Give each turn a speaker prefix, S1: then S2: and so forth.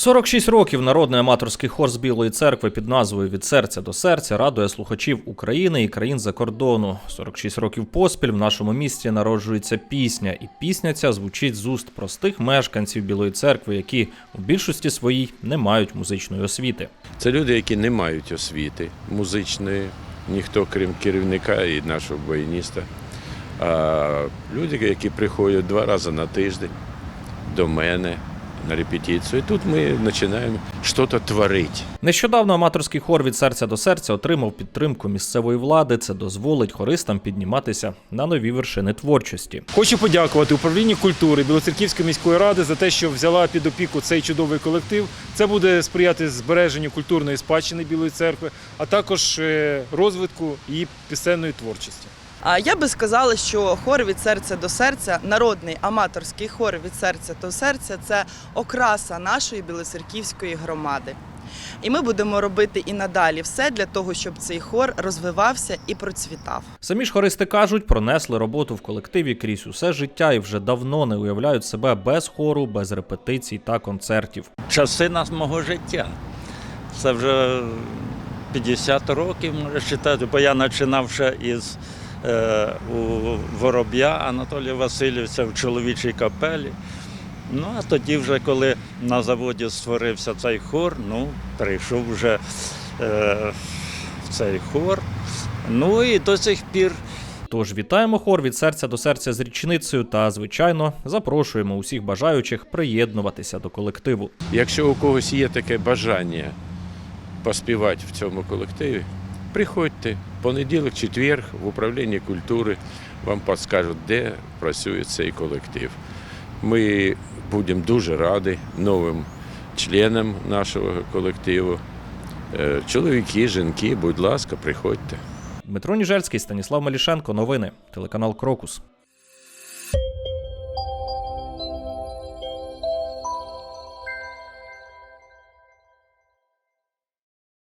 S1: 46 років народний аматорський хор з Білої церкви під назвою Від серця до серця радує слухачів України і країн за кордону. 46 років поспіль в нашому місті народжується пісня, і пісня ця звучить з уст простих мешканців Білої церкви, які у більшості своїй не мають музичної освіти.
S2: Це люди, які не мають освіти музичної, ніхто крім керівника і нашого баяніста. А люди, які приходять два рази на тиждень до мене на репетицію. І тут ми починаємо щось творити.
S1: Нещодавно аматорський хор від серця до серця отримав підтримку місцевої влади. Це дозволить хористам підніматися на нові вершини творчості.
S3: Хочу подякувати управлінню культури Білоцерківської міської ради за те, що взяла під опіку цей чудовий колектив. Це буде сприяти збереженню культурної спадщини Білої церкви, а також е, розвитку її пісенної творчості.
S4: А я би сказала, що хор від серця до серця, народний аматорський хор від серця до серця це окраса нашої білоцерківської громади. І ми будемо робити і надалі все для того, щоб цей хор розвивався і процвітав.
S1: Самі ж хористи кажуть, пронесли роботу в колективі крізь усе життя і вже давно не уявляють себе без хору, без репетицій та концертів.
S5: частина мого життя. Це вже 50 років, можна читати, бо я починав ще із у Вороб'я Анатолія Васильовича в чоловічій капелі. Ну, а тоді, вже, коли на заводі створився цей хор, ну, прийшов вже е, в цей хор. Ну і до сих пір
S1: Тож вітаємо хор від серця до серця з річницею та, звичайно, запрошуємо усіх бажаючих приєднуватися до колективу.
S2: Якщо у когось є таке бажання поспівати в цьому колективі, приходьте понеділок, четвер в управлінні культури вам підскажуть, де працює цей колектив. Ми будемо дуже раді новим членам нашого колективу. Е, Чоловіки, жінки, будь ласка, приходьте.
S1: Дмитро Ніжельський, Станіслав Малішенко. Новини. Телеканал Крокус.